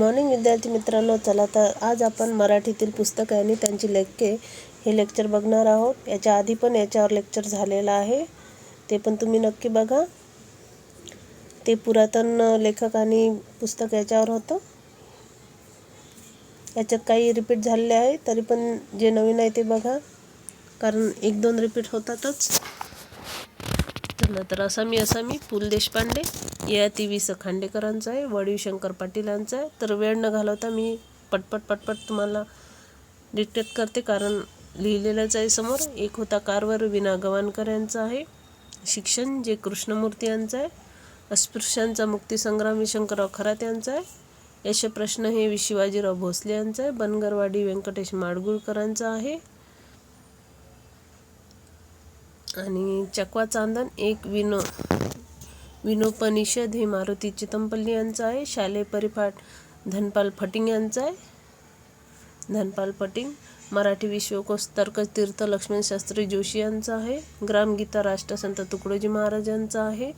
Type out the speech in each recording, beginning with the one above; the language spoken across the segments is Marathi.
मॉर्निंग विद्यार्थी मित्रांनो चला तर आज आपण मराठीतील पुस्तक आणि त्यांची लेखके हे लेक्चर बघणार आहोत. याच्या आधी पण याच्यावर लेक्चर झालेलं आहे. ते पण तुम्ही नक्की बघा. ते पुरातन लेखक आणि पुस्तक याच्यावर होतं. याच्यात काही रिपीट झालेले आहे तरी पण जे नवीन आहे ते बघा. कारण एक दोन रिपीट होतातच. चला तर असा मी असा मी पु ल देशपांडे. या ती वि स खांडेकरांचा आहे वडीव शंकर पाटीलांचं आहे. तर वेळ न घालवता मी पटपट पटपट तुम्हाला डिक्टेट करते कारण लिहिलेलंच आहे समोर. एक होता कारवर विना गवाणकर यांचा आहे. शिक्षण जे कृष्णमूर्ती यांचं आहे. अस्पृश्यांचा मुक्तीसंग्राम हे शंकरराव खरात यांचा आहे. यशप्रश्न हे वि शिवाजीराव भोसले यांचं आहे. बनगरवाडी व्यंकटेश माडगुळकरांचा आहे. आणि चकवा चांदन एक विनो विनोपनिषद हे मारुती चितमपल्ली यांचं आहे शालेय परिपाठ धनपाल फटिंग यांचं आहे. धनपाल फटिंग मराठी विश्वकोश तर्कतीर्थ लक्ष्मणशास्त्री जोशी यांचा आहे. ग्रामगीता राष्ट्रसंत तुकडोजी महाराज यांचा आहे.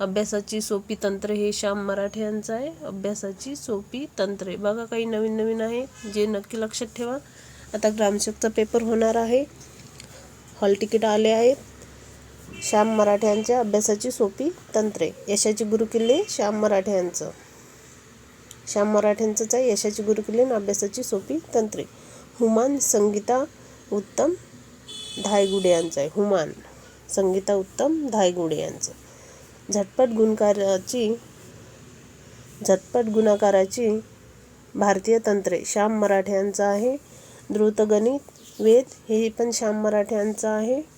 अभ्यासाची सोपी तंत्रे हे श्याम मराठे यांचं आहे. अभ्यासाची सोपी तंत्रे. बघा काही नवीन नवीन आहे जे नक्की लक्षात ठेवा. आता ग्रामसेवकचा पेपर होणार आहे. हॉल तिकीट आले आहेत. श्याम मराठ्यांच्या अभ्यासाची सोपी तंत्रे. यशाची गुरुकिल्ले श्याम मराठ्यांचं. श्याम मराठ्यांचंच आहे यशाची गुरुकिल्ले आणि अभ्यासाची सोपी तंत्रे. हुमान संगीता उत्तम धायगुडे यांचं आहे. हुमान संगीता उत्तम धायगुडे यांचं. झटपट गुणकाराची झटपट गुणाकाराची भारतीय तंत्रे. श्याम मराठ्यांचं आहे द्रुतगणित वेद हे पण श्याम मराठ्यांचं आहे.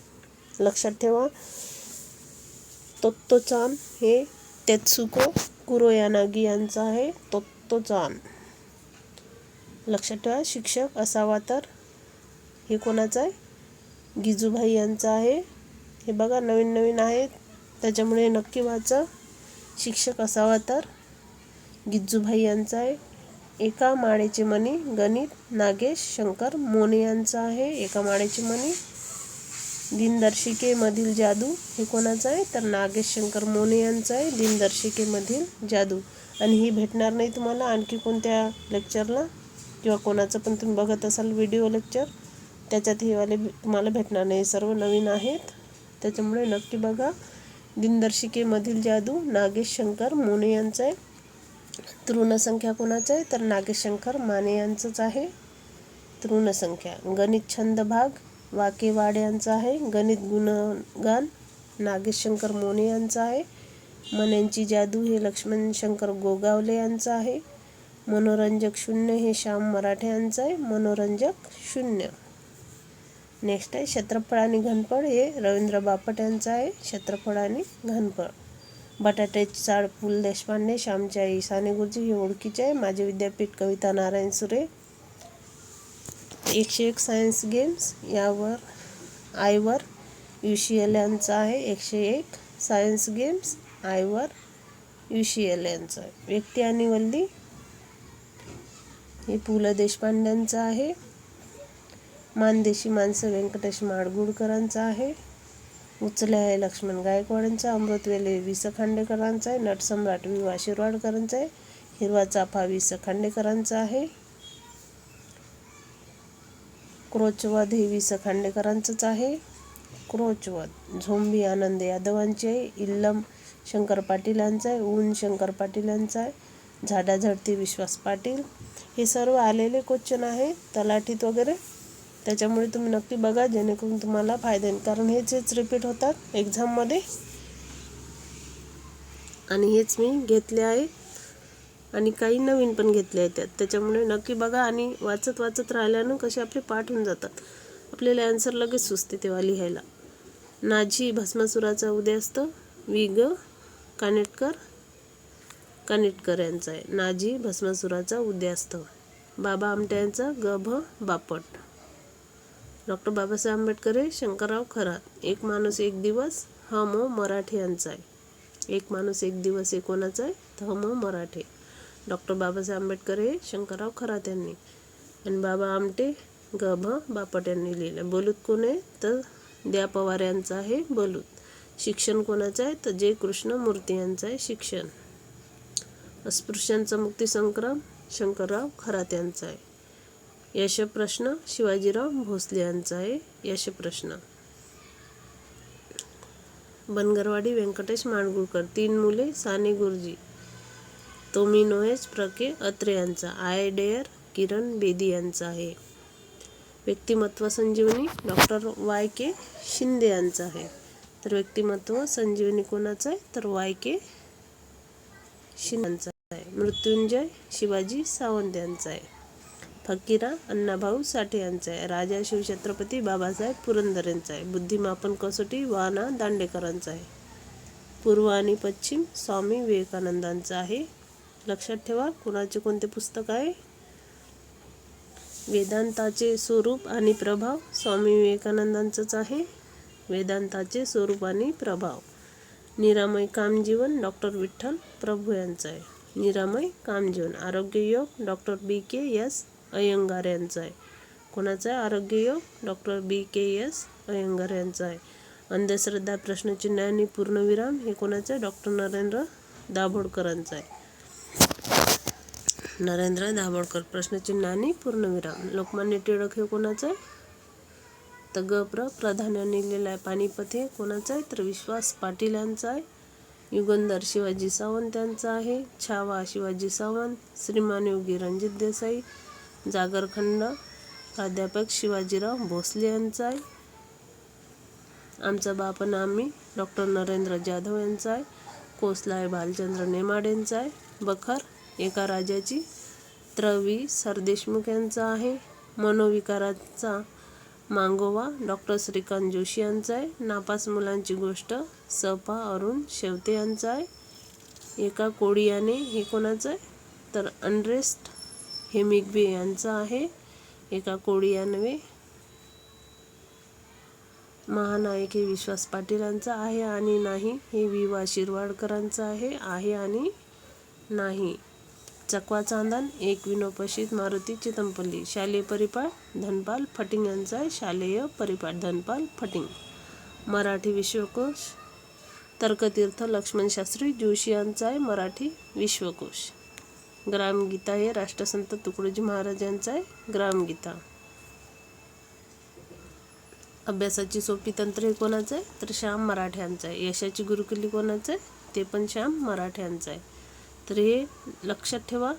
लक्षात ठेवा. तोत्तोचान हे तेत्सुको कुरोयानागी यांचं आहे. तोत्तोचान लक्षात ठेवा शिक्षक असावा तर हे कोणाचं आहे? गिजूभाई यांचं आहे. हे बघा नवीन नवीन आहेत. त्याच्यामुळे नक्की वाचा. शिक्षक असावा तर गिज्जूभाई यांचा आहे. एका माळेचे मणी गणित नागेश शंकर मोने यांचं आहे. एका माळेचे मणी दिनदर्शिकेमधील जादू हे कोणाचं आहे? तर नागेश शंकर मोने यांचं आहे दिनदर्शिकेमधील जादू. आणि ही भेटणार नाही तुम्हाला आणखी कोणत्या लेक्चरला किंवा कोणाचं पण तुम्ही बघत असाल व्हिडिओ लेक्चर त्याच्यात हे वाले तुम्हाला भेटणार नाही. सर्व नवीन आहेत. त्याच्यामुळे नक्की बघा. दिनदर्शिकेमधील जादू नागेश शंकर मोने यांचं आहे. तृणसंख्या कोणाचं आहे? तर नागेश शंकर माने यांचंच आहे. तृणसंख्या. गणित छंद भाग. वाकेवाड यांचा आहे. गणित गुणगान नागेश शंकर मोने यांचा आहे. मन्यांची जादू हे लक्ष्मण शंकर गोगावले यांचं आहे. मनोरंजक शून्य हे श्याम मराठे यांचं आहे. मनोरंजक शून्य. नेक्स्ट आहे क्षेत्रफळ आणि घनफळ हे रवींद्र बापट यांचं आहे. क्षेत्रफळ आणि घनफळ. बटाट्याची चाळ पु ल देशपांडे श्यामची आई साने गुरुजी हे ओळखीचे आहे. माझे विद्यापीठ कविता नारायण सुरे एकशे एक सायन्स गेम्स यावर आयवर यू शी एल यांचं आहे. एकशे एक सायन्स गेम्स आयवर यू शी एल यांचं आहे. व्यक्ती आणि वल्ली हे पु ल देशपांड्यांचं आहे. मानदेशी माणसं व्यंकटेश माडगुळकरांचं आहे. उचल्या आहे लक्ष्मण गायकवाडांचा अमृतवेले वि स खांडेकरांचा आहे. नटसम्राट वि वा शिरवाडकरांचा आहे. हिरवा चाफा वि स खांडेकरांचा आहे. क्रोचवध हे वि स खांडेकरांचंच आहे. क्रोचवध झोंबी आनंद यादवांची आहे. इल्लम शंकर पाटील यांचं आहे. ऊन शंकर पाटील यांचं आहे. झाडाझडती विश्वास पाटील. हे सर्व आलेले क्वेश्चन आहे तलाठीत वगैरे. त्याच्यामुळे तुम्ही नक्की बघा. जेणेकरून तुम्हाला फायदा येईल कारण हेच हेच रिपीट होतात. एक्झाममध्ये आणि हेच मी घेतले आहे. आणि काही नवीन पण घेतले आहेत त्यात. त्याच्यामुळे नक्की बघा आणि वाचत वाचत राहिल्यानं कसे आपले पाठ होऊन जातात. आपल्याला आन्सर लगेच सुचते तेव्हा लिहायला. नाझी भस्मासुराचा उदय असतं. वि ग कानेटकर कानेटकर यांचा आहे. नाझी भस्मासुराचा उदय बाबा आमट्या यांचा ग भ बापट. डॉक्टर बाबासाहेब आंबेडकर हे शंकरराव खरात. एक माणूस एक दिवस ह मो मराठे यांचा आहे. एक माणूस एक दिवस हे कोणाचा आहे? तर ह मो मराठे. डॉक्टर बाबासाहेब आंबेडकर हे शंकरराव खरात यांनी आणि बाबा आमटे ग भ बापट यांनी लिहिलं बलूत कोण आहे? तर द्या पवार यांचं आहे बलूत. शिक्षण कोणाचं आहे? तर जे कृष्णमूर्ती यांचं आहे शिक्षण. अस्पृश्यांचा मुक्तीसंग्राम शंकरराव खरात यांचा आहे. यशप्रश्न शिवाजीराव भोसले यांचा आहे यशप्रश्न बनगरवाडी व्यंकटेश मांडगुळकर तीन मुले साने गुरुजी. तोमिनोएस प्रके अत्रे यांचा. आय डेअर किरण बेदी यांचा आहे. व्यक्तिमत्व संजीवनी डॉक्टर वाय के शिंदे यांचा आहे. तर व्यक्तिमत्व संजीवनी कोणाचं आहे? तर वाय के शिंदे यांचा आहे. मृत्युंजय शिवाजी सावंत यांचा आहे. फकीरा अण्णाभाऊ साठे यांचा आहे. राजा शिवछत्रपती बाबासाहेब पुरंदर यांचा आहे. बुद्धिमापन कसोटी वाना दांडेकरांचा आहे. पूर्व आणि पश्चिम स्वामी विवेकानंदांचा आहे. लक्षात ठेवा कुणाचे कोणते पुस्तक आहे? वेदांताचे स्वरूप आणि प्रभाव स्वामी विवेकानंदांचंच आहे. वेदांताचे स्वरूप आणि प्रभाव. निरामय कामजीवन डॉक्टर विठ्ठल प्रभू यांचं आहे. निरामय कामजीवन आरोग्ययोग doctor B K S Iyengar यांचा आहे. कोणाचा आहे? आरोग्ययोग doctor B K S Iyengar यांचा आहे. अंधश्रद्धा प्रश्नचिन्ह आणि पूर्णविराम हे कोणाचं आहे? डॉक्टर नरेंद्र दाभोडकरांचं आहे. नरेंद्र दाभोळकर प्रश्नचिन्ह आणि पूर्णविराम. लोकमान्य टिळक हे कोणाचं? आहे तर ग प्र. प्रधान लिहिलेलं आहे पानिपत हे कोणाचं आहे? तर विश्वास पाटील यांचा आहे. युगंधर शिवाजी सावंत यांचा आहे. छावा शिवाजी सावंत श्रीमान योगी रणजित देसाई जागरखंड प्राध्यापक शिवाजीराव भोसले यांचा आहे. आमचा बाप आणि आम्ही डॉक्टर नरेंद्र जाधव यांचा आहे. कोसला आहे भालचंद्र नेमाड यांचा आहे. बखर एका राजाची. त्रवी सरदेशमुख यांचा आहे. मनोविकाराचा मांगोवा. डॉक्टर श्रीकांत जोशी यांचा आहे. नापास मुलांची गोष्ट सपा अरुण शेवते यांचा आहे. एका कोडियाने हे कोणाचं आहे? तर अनरेस्ट हे मिगबे यांचा आहे. एका कोडियानवे. महानायक हे विश्वास पाटील यांचा आहे आणि नाही हे वि वा. शिरवाडकरांचं आहे. आहे आणि नाही. चकवा चांदन एक विनोपशीत मारुती चितंपल्ली शालेय परिपाठ धनपाल फटिंग यांचा आहे शालेय परिपाठ धनपाल फटिंग. मराठी विश्वकोश तर्कतीर्थ लक्ष्मणशास्त्री जोशी यांचा आहे मराठी विश्वकोश. ग्रामगीता हे राष्ट्रसंत तुकडोजी महाराज यांचा आहे ग्रामगीता अभ्यासाची सोपी तंत्र हे कोणाचं आहे? तर श्याम मराठ्यांचं आहे यशाची गुरुकिल्ली कोणाचं आहे? ते पण श्याम मराठ्यांचं आहे तर हे लक्षात ठेवा.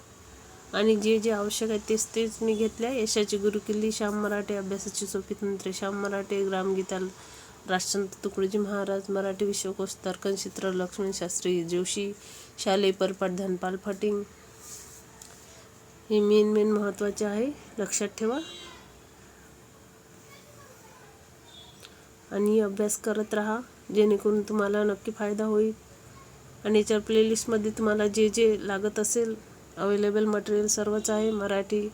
आणि जे जे आवश्यक आहे तेच तेच मी घेतल्या. यशाची गुरुकिल्ली श्याम मराठे अभ्यासाची सोपी तंत्रे. श्याम मराठे ग्रामगीता राष्ट्रसंत तुकडोजी महाराज मराठी विश्वकोश तर्कनचित्र लक्ष्मण शास्त्री जोशी शालेय परपाट धनपाल फटिंग हे मेन मेन महत्त्वाचे आहे. लक्षात ठेवा. आणि अभ्यास करत राहा. जेणेकरून तुम्हाला नक्की फायदा होईल. आणि याच्या प्लेलिस्टमध्ये तुम्हाला जे जे लागत असेल अवेलेबल मटेरियल सर्वच आहे. मराठी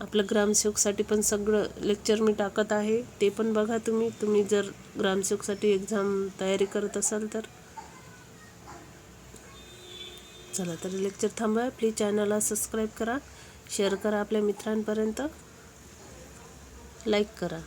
आपलं ग्रामसेवकसाठी पण सगळं लेक्चर मी टाकत आहे. ते पण बघा तुम्ही. तुम्ही जर ग्रामसेवकसाठी एक्झाम तयारी करत असाल तर. चला तर लेक्चर थांबवा प्लीज चॅनलला सबस्क्राईब करा. शेअर करा आपल्या मित्रांपर्यंत. लाईक करा.